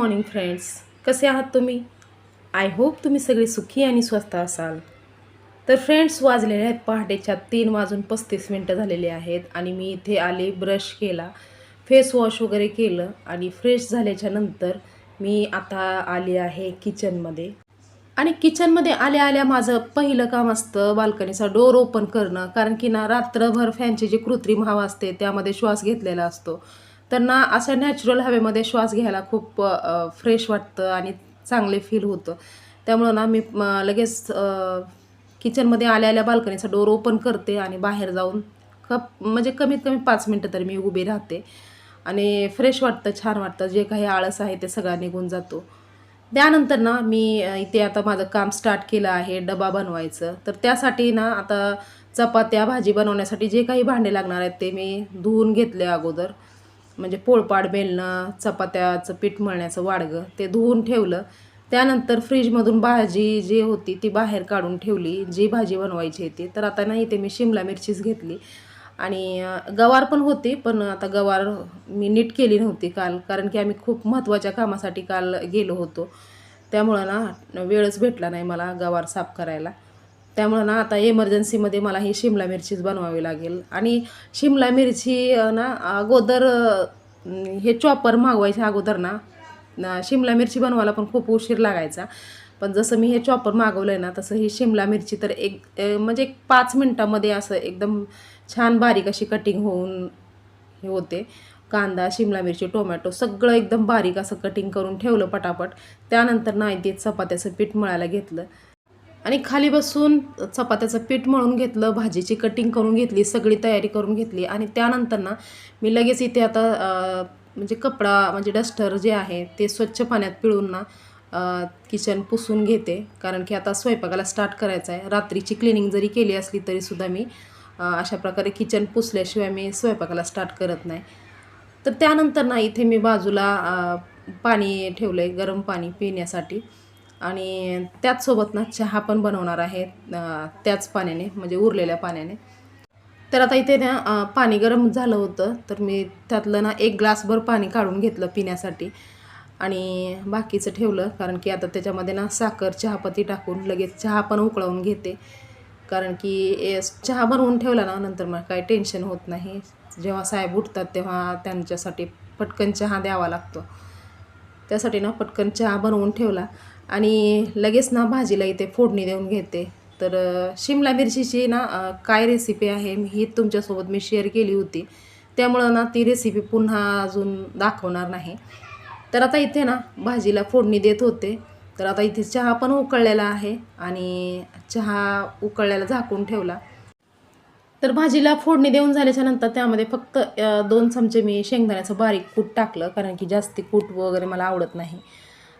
Morning friends कसे आहात तुम्ही? आय होप तुम्ही सगळे सुखी आणि स्वस्त असाल. तर फ्रेंड्स वाजलेले आहेत पहाटेच्या तीन वाजून पस्तीस मिनटं झालेले आहेत आणि मी इथे आले ब्रश केला फेस वॉश वगैरे केलं आणि फ्रेश झाल्याच्यानंतर मी आता आले आहे किचनमध्ये आणि किचनमध्ये आल्या आल्या माझं पहिलं काम असतं बाल्कनीचा डोर ओपन करणं. कारण की ना रात्रभर फॅनची जी कृत्रिम हवा असते त्यामध्ये श्वास घेतलेला असतो. तर ना अशा नॅचरल हवेमध्ये श्वास घ्यायला खूप फ्रेश वाटतं आणि चांगले फील होतं. त्यामुळं ना मी लगेच किचनमध्ये आल्या आल्या बाल्कनीचा डोर ओपन करते आणि बाहेर जाऊन कप म्हणजे कमीत कमी पाच मिनटं तरी मी उभी राहते. आणि फ्रेश वाटतं छान वाटतं जे काही आळस आहे ते सगळा निघून जातो. त्यानंतर ना मी इथे आता माझं काम स्टार्ट केलं आहे डबा बनवायचं. तर त्यासाठी ना आता चपात्या भाजी बनवण्यासाठी जे काही भांडे लागणार आहेत ते मी धुवून घेतले अगोदर. म्हणजे पोळपाड बेलणं चपात्याचं पीठ मळण्याचं वाडगं ते धुवून ठेवलं. त्यानंतर फ्रीजमधून भाजी जी होती ती बाहेर काढून ठेवली. जी भाजी बनवायची होती. तर आता नाही इथे मी शिमला मिरचीच घेतली. आणि गवार पण होती पण आता गवार मी नीट केली नव्हती काल. कारण की आम्ही खूप महत्त्वाच्या कामासाठी काल गेलो होतो. त्यामुळं ना वेळच भेटला नाही मला गवार साफ करायला. त्यामुळं ना आता एमर्जन्सीमध्ये मला ही शिमला मिरचीच बनवावी लागेल. आणि शिमला मिरची ना अगोदर हे चॉपर मागवायच्या अगोदर ना शिमला मिरची बनवायला पण खूप उशीर लागायचा. पण जसं मी हे चॉपर मागवलं आहे ना तसं ही शिमला मिरची तर एक म्हणजे एक पाच मिनटामध्ये असं एकदम छान बारीक अशी कटिंग होऊन हे होते. कांदा शिमला मिरची टोमॅटो सगळं एकदम बारीक असं कटिंग करून ठेवलं पटापट. त्यानंतर नाही ते चपात्याचं पीठ मळायला घेतलं. आणि खाली बसून चपात्याचं पीठ मळून घेतलं भाजीची कटिंग करून घेतली सगळी तयारी करून घेतली आणि त्यानंतर ना मी लगेच इथे आता म्हणजे कपडा म्हणजे डस्टर जे आहे ते स्वच्छ पाण्यात पिळून ना किचन पुसून घेते. कारण की आता स्वयंपाकाला स्टार्ट करायचं आहे. रात्रीची क्लिनिंग जरी केली असली तरीसुद्धा मी अशा प्रकारे किचन पुसल्याशिवाय मी स्वयंपाकाला स्टार्ट करत नाही. तर त्यानंतर ना इथे मी बाजूला पाणी ठेवलं आहे गरम पाणी पिण्यासाठी. आणि त्याचसोबत ना चहा पण बनवणार आहे त्याच पाण्याने म्हणजे उरलेल्या पाण्याने. तर आता इथे ना पाणी गरम झालं होतं तर मी त्यातलं ना एक ग्लासभर पाणी काढून घेतलं पिण्यासाठी. आणि बाकीचं ठेवलं कारण की आता त्याच्यामध्ये ना साखर चहापत्ती टाकून लगेच चहा पण उकळवून घेते. कारण की चहा बनवून ठेवला ना नंतर मग काही टेन्शन होत नाही. जेव्हा साहेब उठतात तेव्हा त्यांच्यासाठी पटकन चहा द्यावा लागतो. त्यासाठी ना पटकन चहा बनवून ठेवला. आणि लगेच ना भाजीला इथे फोडणी देऊन घेते. तर शिमला मिरचीची ना काय रेसिपी आहे मी ही तुमच्यासोबत मी शेअर केली होती. त्यामुळं ना ती रेसिपी पुन्हा अजून दाखवणार नाही. तर आता इथे ना भाजीला फोडणी देत होते. तर आता इथे चहा पण उकळलेला आहे आणि चहा उकळलेला झाकून ठेवला. तर भाजीला फोडणी देऊन झाल्याच्यानंतर त्यामध्ये फक्त दोन चमचे मी शेंगदाण्याचं बारीक कूट टाकलं कारण की जास्ती कूट वगैरे मला आवडत नाही.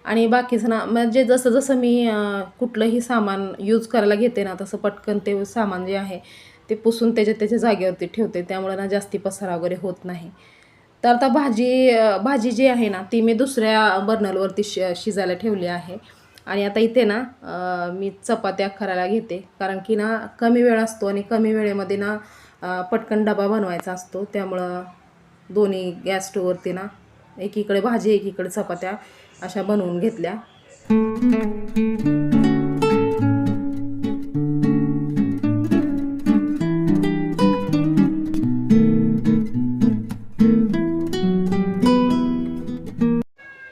आणि बाकीचं ना म्हणजे जसं जसं मी कुठलंही सामान यूज करायला घेते ना तसं पटकन ते सामान जे आहे ते पुसून त्याच्या त्याच्या जागेवरती ठेवते. त्यामुळे ना जास्ती पसारा वगैरे होत नाही. तर आता भाजी भाजी जी आहे ना ती मी दुसऱ्या बर्नलवरती शि शिजायला ठेवली आहे. आणि आता इथे ना मी चपात्या करायला घेते. कारण की ना कमी वेळ असतो आणि कमी वेळेमध्ये ना पटकन डबा बनवायचा असतो. त्यामुळं दोन्ही गॅस स्टोवरती ना एकीकडे भाजी एकीकडे चपात्या. अशा बनवून घेतल्या.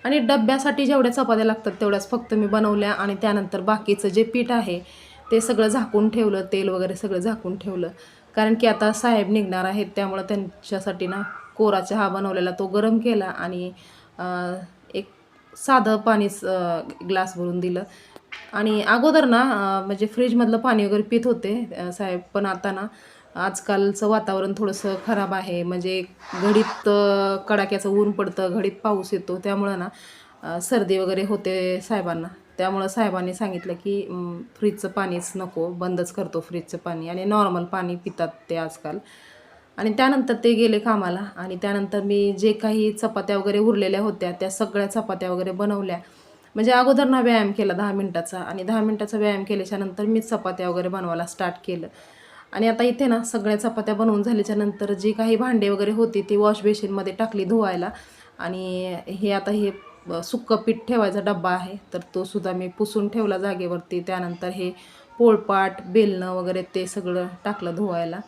आणि डब्यासाठी जेवढ्या चपात्या लागतात तेवढ्याच फक्त मी बनवल्या आणि त्यानंतर बाकीचं जे पीठ आहे ते सगळं झाकून ठेवलं तेल वगैरे सगळं झाकून ठेवलं. कारण की आता साहेब निघणार आहेत त्यामुळं त्यांच्यासाठी ना कोरा चहा बनवलेला तो गरम केला आणि साधं पाणीच ग्लास भरून दिलं. आणि अगोदर ना म्हणजे फ्रीजमधलं पाणी वगैरे पित होते साहेब. पण आता ना आजकालचं वातावरण थोडंसं खराब आहे. म्हणजे घडीत कडाक्याचं ऊन पडतं घडीत पाऊस येतो. त्यामुळं ना सर्दी वगैरे होते साहेबांना. त्यामुळं साहेबांनी सांगितलं की फ्रीजचं पाणीच नको. बंदच करतो फ्रीजचं पाणी. आणि नॉर्मल पाणी पितात ते आजकाल. आणि त्यानंतर ते गेले कामाला. आणि त्यानंतर मी जे काही चपात्या वगैरे उरलेल्या होत्या त्या सगळ्या चपात्या वगैरे बनवल्या. म्हणजे अगोदर ना व्यायाम केला दहा मिनटाचा. आणि दहा मिनटाचा व्यायाम केल्याच्यानंतर मी चपात्या वगैरे बनवायला स्टार्ट केलं. आणि आता इथे ना सगळ्या चपात्या बनवून झाल्याच्यानंतर जी काही भांडे वगैरे होती ती वॉश बेसिनमध्ये टाकली धुवायला. आणि हे आता हे सुक्कं पीठ ठेवायचा डब्बा आहे तर तो सुद्धा मी पुसून ठेवला जागेवरती. त्यानंतर हे पोळपाट बेलणं वगैरे ते सगळं टाकलं धुवायला.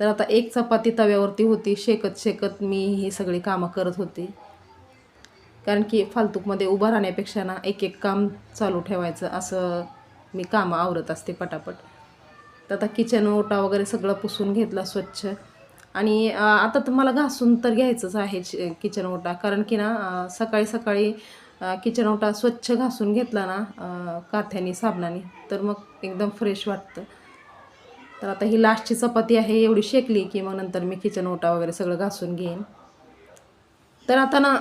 तर आता एक चपाती तव्यावरती होती. शेकत शेकत मी ही सगळी कामं करत होती. कारण की फालतूकमध्ये उभं राहण्यापेक्षा ना एक एक काम चालू ठेवायचं असं मी कामं आवरत असते पटापट. तर आता किचन ओटा वगैरे सगळं पुसून घेतला स्वच्छ. आणि आता तर मला घासून तर घ्यायचंच आहे किचन ओटा. कारण की ना सकाळी सकाळी किचन ओटा स्वच्छ घासून घेतला ना काथ्याने काथ्यानी साबणाने तर मग एकदम फ्रेश वाटतं. तर आता ही लास्टची चपाती आहे एवढी शेकली की मग नंतर मी किचन ओटा वगैरे सगळं घासून घेईन. तर आता ना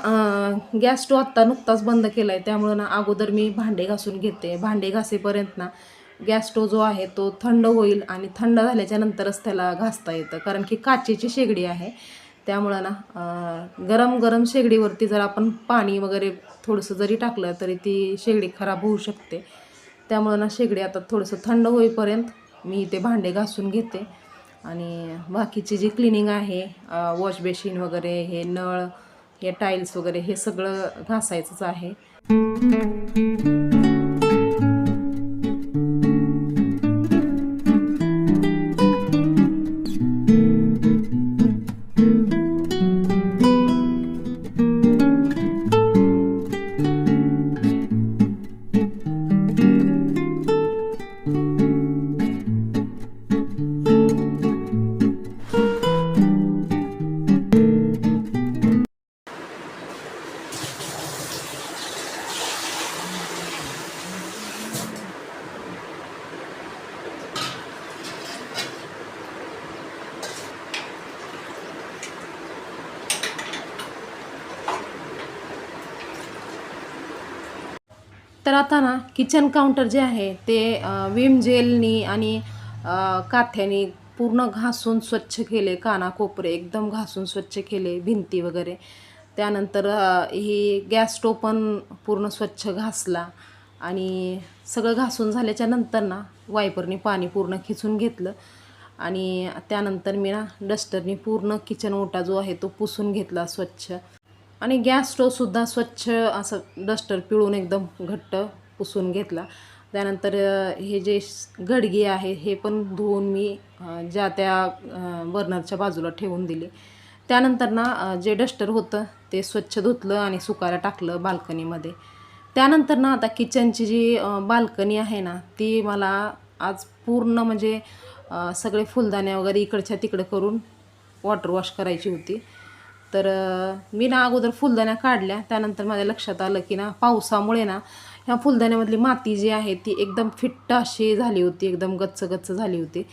गॅस स्टो आत्ता नुकताच बंद केला आहे त्यामुळं ना अगोदर मी भांडे घासून घेते. भांडे घासेपर्यंत ना गॅस स्टो जो आहे तो थंड होईल आणि थंड झाल्याच्या नंतरच त्याला घासता येतं. कारण की काचेची शेगडी आहे त्यामुळं ना गरम गरम शेगडीवरती जर आपण पाणी वगैरे थोडंसं जरी टाकलं तरी ती शेगडी खराब होऊ शकते. त्यामुळं ना शेगडी आता थोडंसं थंड होईपर्यंत मी ते भांडे घासून घेते. आणि बाकीची जी क्लिनिंग आहे वॉश बेसिन वगैरे हे नळ हे टाईल्स वगैरे हे सगळं घासायचंच आहे. तर आता ना किचन काउंटर जे आहे ते विम जेलनी आणि काथ्यानी पूर्ण घासून स्वच्छ केले कानाकोपरे एकदम घासून स्वच्छ केले भिंती वगैरे. त्यानंतर ही गॅस स्टोव पण पूर्ण स्वच्छ घासला आणि सगळं घासून झाल्याच्यानंतर ना वायपरनी पाणी पूर्ण खिचून घेतलं आणि त्यानंतर मी ना डस्टरनी पूर्ण किचन ओटा जो आहे तो पुसून घेतला स्वच्छ. आणि गॅस स्टोवसुद्धा स्वच्छ असं डस्टर पिळून एकदम घट्ट पुसून घेतला. त्यानंतर हे जे स- गडगी आहे हे पण धुवून मी ज्या त्या बर्नरच्या बाजूला ठेवून दिले. त्यानंतर ना जे डस्टर होतं ते स्वच्छ धुतलं आणि सुकायला टाकलं बाल्कनीमध्ये. त्यानंतर ना आता किचनची जी बाल्कनी आहे ना ती मला आज पूर्ण म्हणजे सगळे फुलदाण्या वगैरे इकडच्या तिकडं करून वॉटर वॉश करायची होती. तर मी ना अगोदर फुलदाण्या काढल्या. त्यानंतर माझ्या लक्षात आलं की ना पावसामुळे ना ह्या फुलदाण्यामधली माती जी आहे ती एकदम फिट्ट अशी झाली होती. एकदम गच्च गच्च झाली होती.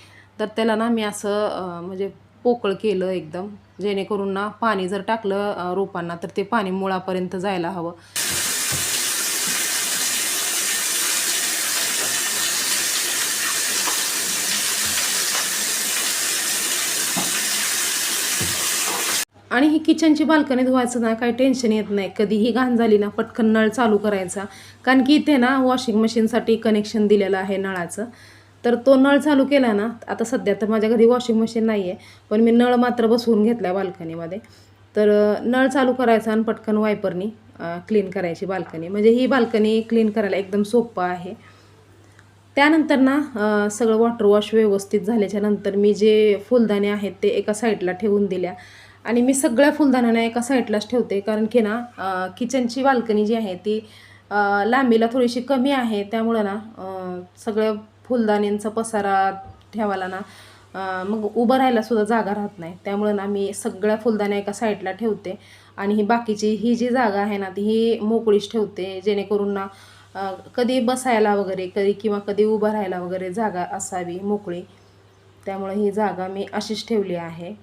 तर त्याला ना मी असं म्हणजे पोकळ केलं एकदम. जेणेकरून ना पाणी जर टाकलं रोपांना तर ते पाणी मुळापर्यंत जायला हवं. आणि ही किचनची बाल्कनी धुवायचं ना काही टेन्शन येत नाही. कधीही घाण झाली ना पटकन नळ चालू करायचा. कारण की इथे ना वॉशिंग मशीनसाठी कनेक्शन दिलेलं आहे नळाचं. तर तो नळ चालू केला ना आता सध्या तर माझ्या घरी वॉशिंग मशीन नाही आहे पण मी नळ मात्र बसवून घेतला बाल्कनीमध्ये तर नळ चालू करायचा आणि पटकन वायपरनी क्लीन करायची बाल्कनी म्हणजे ही बाल्कनी क्लीन करायला एकदम सोपं आहे. त्यानंतर ना सगळं वॉटर वॉश व्यवस्थित झाल्याच्यानंतर मी जे फुलदाणे आहेत ते एका साईडला ठेवून दिल्या. आणि मी सगळ्या फुलदाण्यांना एका साईडलाच ठेवते. कारण की ना किचनची बाल्कनी जी आहे ती लांबीला थोडीशी कमी आहे. त्यामुळं ना सगळ्या फुलदाण्यांचा पसारा ठेवायला ना मग उभं राहायलासुद्धा जागा राहत नाही. त्यामुळं ना मी सगळ्या फुलदाण्या एका साईडला ठेवते. आणि ही बाकीची ही जी जागा आहे ना ती ही मोकळीच ठेवते. जेणेकरून ना कधी बसायला वगैरे कधी किंवा कधी उभं राहायला वगैरे जागा असावी मोकळी. त्यामुळे ही जागा मी अशीच ठेवली आहे.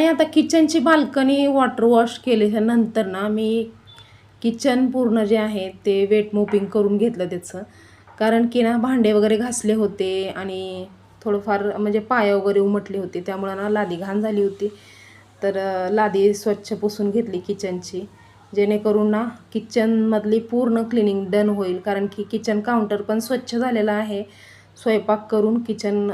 आणि आता किचनची बाल्कनी वॉटर वॉश केल्यानंतर ना मी किचन पूर्ण जे आहे ते वेट मोपिंग करून घेतलं त्याचं. कारण की ना भांडे वगैरे घासले होते आणि थोडंफार म्हणजे पाय वगैरे उमटले होते त्यामुळं ना लादी घाण झाली होती. तर लादी स्वच्छ पुसून घेतली किचनची जेणेकरून ना किचनमधली पूर्ण क्लिनिंग डन होईल. कारण की किचन काउंटर पण स्वच्छ झालेलं आहे. स्वयंपाक करून किचन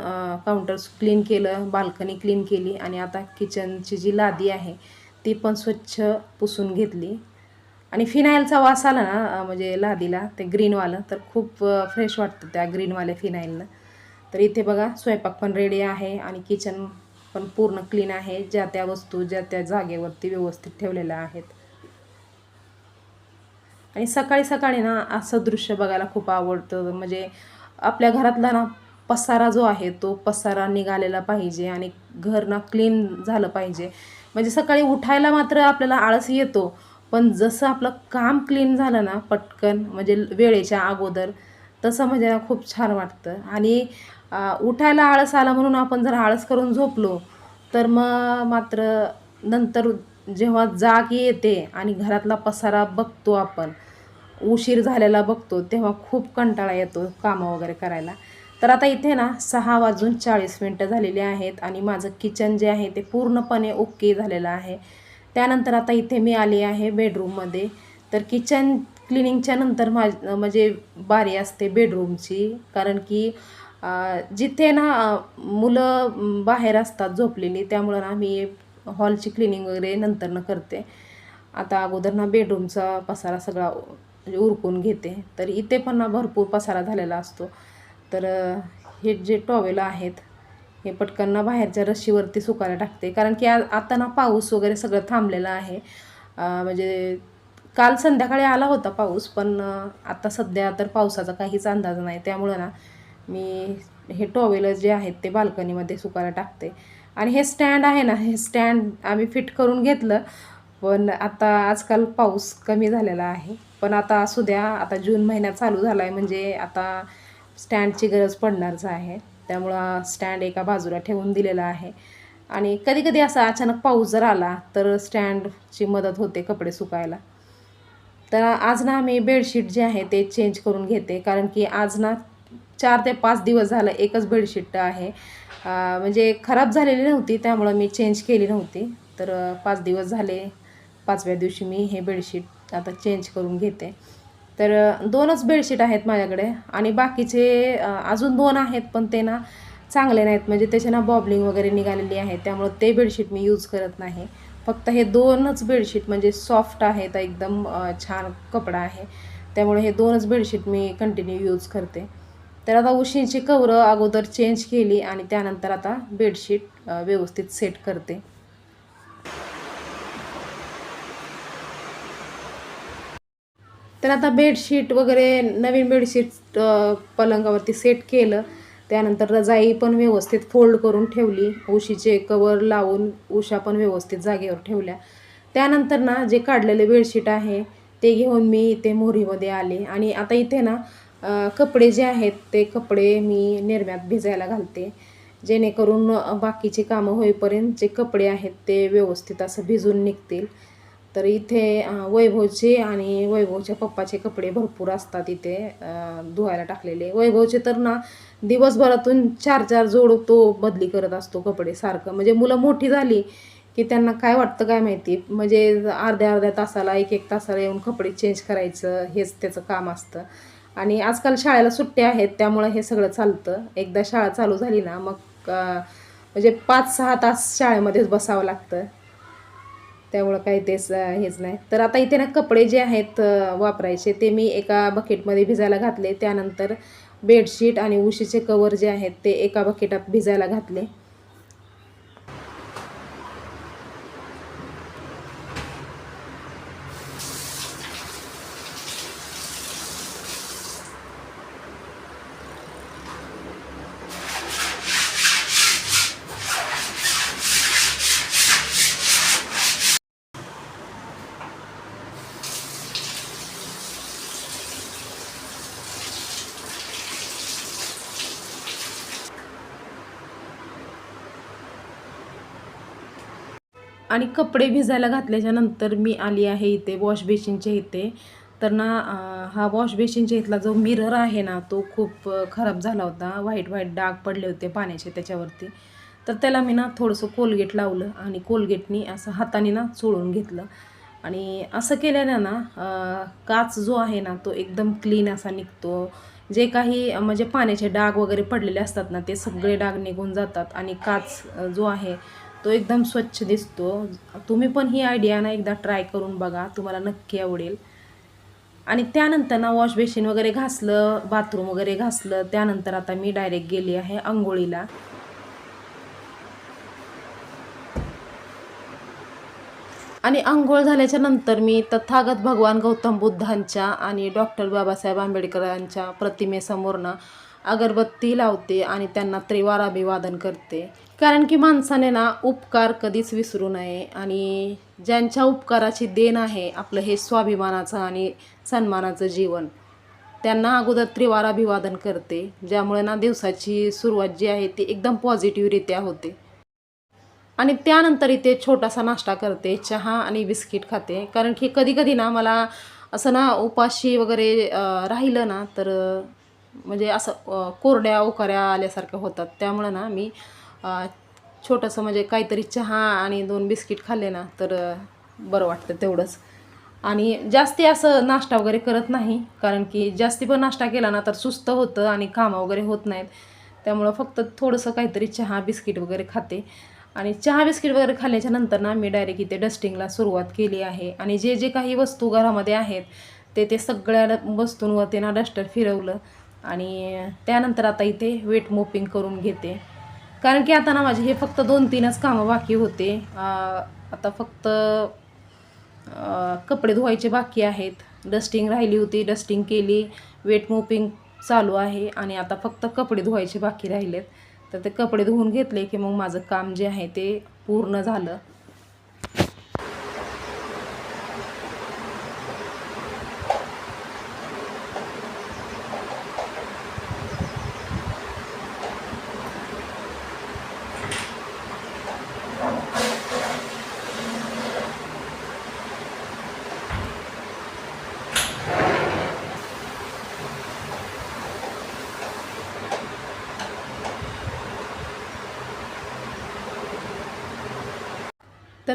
काउंटर्स क्लीन केलं बाल्कनी क्लीन केली आणि आता किचनची जी लादी आहे ती पण स्वच्छ पुसून घेतली. आणि फिनाईलचा वास आला ना म्हणजे लादीला ते ग्रीनवालं तर खूप फ्रेश वाटतं त्या ग्रीनवाल्या फिनाईलनं तर इथे बघा स्वयंपाक पण रेडी आहे आणि किचन पण पूर्ण क्लीन आहे. ज्या त्या वस्तू ज्या त्या जागेवरती व्यवस्थित ठेवलेल्या आहेत. आणि सकाळी सकाळी ना असं दृश्य बघायला खूप आवडतं. म्हणजे आपल्या घरातला ना पसारा जो आहे तो पसारा निघालेला पाहिजे आणि घर ना क्लीन झालं पाहिजे. म्हणजे सकाळी उठायला मात्र आपल्याला आळस येतो पण जसं आपलं काम क्लीन झालं ना पटकन म्हणजे वेळेच्या अगोदर तसं म्हणजे ना खूप छान वाटतं. आणि उठायला आळस आला म्हणून आपण जर आळस करून झोपलो तर मग मात्र नंतर जेव्हा जाग येते आणि घरातला पसारा बघतो आपण उशीर झालेला बघतो तेव्हा खूप कंटाळा येतो कामं वगैरे करायला. तर आता इथे ना सहा वाजून चाळीस मिनटं झालेली आहेत आणि माझं किचन जे आहे ते पूर्णपणे ओके झालेलं आहे. त्यानंतर आता इथे मी आली आहे बेडरूममध्ये. तर किचन क्लिनिंगच्या नंतर माझ म्हणजे बारी असते बेडरूमची कारण की जिथे ना मुलं बाहेर असतात झोपलेली त्यामुळं ना मी हॉलची क्लिनिंग वगैरे नंतरनं करते. आता अगोदर ना बेडरूमचा पसारा सगळा म्हणजे उरकून घेते. तर इथे पण ना भरपूर पसारा झालेला असतो. तर हे जे टॉवेल आहेत हे पटकन ना बाहेरच्या रशीवरती सुकायला टाकते. कारण की आ आता ना पाऊस वगैरे सगळं थांबलेलं आहे. म्हणजे काल संध्याकाळी आला होता पाऊस पण आता सध्या तर पावसाचा काहीच अंदाज नाही. त्यामुळं ना मी हे टॉवेल जे आहेत ते बाल्कनीमध्ये सुकायला टाकते. आणि हे स्टँड आहे ना हे स्टँड आम्ही फिट करून घेतलं. पण आता आजकाल पाऊस कमी झालेला आहे. पण आता असू द्या आता जून महिन्यात चालू झाला आहे म्हणजे आता स्टँडची गरज पडणारच आहे. त्यामुळं स्टँड एका बाजूला ठेवून दिलेला आहे. आणि कधी कधी असा अचानक पाऊस जर आला तर स्टँडची मदत होते कपडे सुकायला. तर आज ना आम्ही बेडशीट जे आहे ते चेंज करून घेते. कारण की आज ना चार ते पाच दिवस झालं एकच बेडशीट आहे. म्हणजे खराब झालेली नव्हती त्यामुळं मी चेंज केली नव्हती. तर पाच दिवस झाले पाचव्या दिवशी मी हे बेडशीट आता चेंज करून घेते. तर दोनच बेडशीट आहेत माझ्याकडे आणि बाकीचे अजून दोन आहेत पण ते ना चांगले नाहीत. म्हणजे त्याचे ना बॉबलिंग वगैरे निघालेली आहे त्यामुळं ते बेडशीट मी यूज करत नाही. फक्त हे दोनच बेडशीट म्हणजे सॉफ्ट आहेत एकदम छान कपडा आहे. त्यामुळे हे दोनच बेडशीट मी कंटिन्यू यूज करते. तर आता उशींची कवरं अगोदर चेंज केली आणि त्यानंतर आता बेडशीट व्यवस्थित सेट करते. तर आता बेडशीट वगैरे नवीन बेडशीट पलंगावरती सेट केलं. त्यानंतर रजाई पण व्यवस्थित फोल्ड करून ठेवली. उशीचे कवर लावून उशा पण व्यवस्थित जागेवर ठेवल्या. त्यानंतर ना जे काढलेले बेडशीट आहे ते घेऊन मी इथे मोहरीमध्ये आले. आणि आता इथे ना कपडे जे आहेत ते कपडे मी निर्म्यात भिजायला घालते. जेणेकरून बाकीची कामं होईपर्यंत जे कपडे आहेत ते व्यवस्थित असं भिजून निघतील. तर इथे वैभवचे आणि वैभवच्या पप्पाचे कपडे भरपूर असतात इथे धुवायला टाकलेले. वैभवचे तर ना दिवसभरातून चार चार जोड तो बदली करत असतो कपडे सारखं. म्हणजे मुलं मोठी झाली की त्यांना काय वाटतं काय माहिती? म्हणजे अर्ध्या अर्ध्या तासाला एक एक तासाला येऊन कपडे चेंज करायचं हेच त्याचं काम असतं. आणि आजकाल शाळेला सुट्ट्या आहेत त्यामुळं हे सगळं चालतं. एकदा शाळा चालू झाली ना मग म्हणजे पाच सहा तास शाळेमध्येच बसावं लागतं. त्यामुळं काही तेच हेच नाही. तर आता इथे ना कपडे जे आहेत वापरायचे ते मी एका बकेटमध्ये भिजायला घातले. त्यानंतर बेडशीट आणि उशीचे कवर जे आहेत ते एका बकेटात भिजायला घातले. आणि कपडे भिजायला घातल्याच्या नंतर मी आली आहे इथे वॉश बेसिनच्या इथे. तर ना हा वॉश बेसिनच्या इथला जो मिरर आहे ना तो खूप खराब झाला होता. व्हाईट व्हाईट डाग पडले होते पाण्याचे त्याच्यावरती. तर त्याला मी ना थोडंसं कोलगेट लावलं आणि कोलगेटनी असं हाताने ना चोळून घेतलं. आणि असं केल्यानं ना काच जो आहे ना तो एकदम क्लीन असा निघतो. जे काही म्हणजे पाण्याचे डाग वगैरे पडलेले असतात ना ते सगळे डाग निघून जातात. आणि काच जो आहे तो एकदम स्वच्छ दिसतो. तुम्ही पण ही आयडिया ना एकदा ट्राय करून बघा. तुम्हाला नक्की आवडेल. आणि त्यानंतर ना वॉश बेसिन वगैरे घासलं बाथरूम वगैरे घासलं त्यानंतर आता मी डायरेक्ट गेली आहे आंघोळीला. आणि आंघोळ झाल्याच्यानंतर मी तथागत भगवान गौतम बुद्धांच्या आणि डॉक्टर बाबासाहेब आंबेडकरांच्या प्रतिमेसमोर ना अगरबत्ती लावते आणि त्यांना त्रिवार अभिवादन करते. कारण की माणसाने ना उपकार कधीच विसरू नये आणि ज्यांच्या उपकाराची देण आहे आपलं हे स्वाभिमानाचं आणि सन्मानाचं जीवन त्यांना अगोदर त्रिवार अभिवादन करते ज्यामुळे ना दिवसाची सुरुवात जी आहे ती एकदम पॉझिटिव्हरित्या होते. आणि त्यानंतर इथे छोटासा नाश्ता करते चहा आणि बिस्किट खाते. कारण की कधी कधी ना मला असं ना उपाशी वगैरे राहिलं ना तर म्हणजे असं कोरड्या उकाऱ्या आल्यासारख्या होतात. त्यामुळं ना मी छोटंसं म्हणजे काहीतरी चहा आणि दोन बिस्किट खाल्ले ना तर बरं वाटतं तेवढंच. आणि जास्ती असं नाश्ता वगैरे करत नाही कारण की जास्ती पण नाश्ता केला ना तर सुस्त होतं आणि कामं वगैरे होत नाहीत. त्यामुळं फक्त थोडंसं काहीतरी चहा बिस्किट वगैरे खाते. आणि चहा बिस्किट वगैरे खाल्ल्याच्या नंतर ना मी डायरेक्ट इथे डस्टिंगला सुरुवात केली आहे. आणि जे जे काही वस्तू घरामध्ये आहेत ते ते सगळ्या वस्तूंवरती ना डस्टर फिरवलं. आणि त्यानंतर आता इथे वेट मोपिंग करून घेते. कारण की आता ना माझे हे फक्त दोन तीनच कामं बाकी होते. आता फक्त कपडे धुवायचे बाकी आहेत. डस्टिंग राहिली होती डस्टिंग केली वेट मोपिंग चालू आहे आणि आता फक्त कपडे धुवायचे बाकी राहिलेत. तर ते कपडे धुवून घेतले की मग माझं काम जे आहे ते पूर्ण झालं.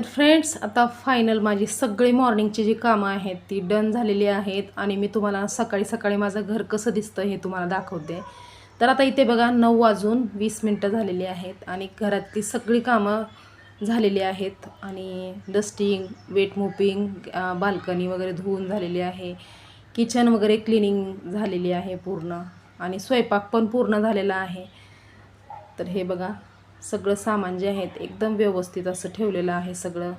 तर फ्रेंड्स आता फायनल माझी सगळी मॉर्निंगची जी कामं आहेत ती डन झालेली आहेत आणि मी तुम्हाला सकाळी सकाळी माझं घर कसं दिसतं हे तुम्हाला दाखवते. तर आता इथे बघा नऊ वाजून वीस मिनटं झालेली आहेत आणि घरातली सगळी कामं झालेली आहेत आणि डस्टिंग वेट मोपिंग बाल्कनी वगैरे धुवून झालेली आहे. किचन वगैरे क्लिनिंग झालेली आहे पूर्ण आणि स्वयंपाक पण पूर्ण झालेला आहे. तर हे बघा सगळं सामान जे आहेत एकदम व्यवस्थित असं ठेवलेलं आहे सगळं.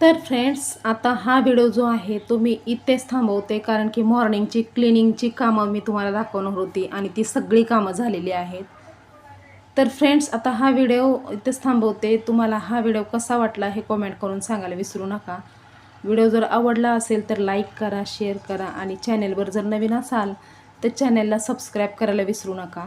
तर फ्रेंड्स आता हा व्हिडिओ जो आहे तो मी इथेच थांबवते कारण की मॉर्निंगची क्लिनिंगची कामं मी तुम्हाला दाखवणार होती आणि ती सगळी कामं झालेली आहेत. तर फ्रेंड्स आता हा व्हिडिओ इथेच थांबवते. तुम्हाला हा व्हिडिओ कसा वाटला हे कॉमेंट करून सांगायला विसरू नका. व्हिडिओ जर आवडला असेल तर लाईक करा शेअर करा आणि चॅनेलवर जर नवीन असाल तर चॅनेलला सबस्क्राईब करायला विसरू नका.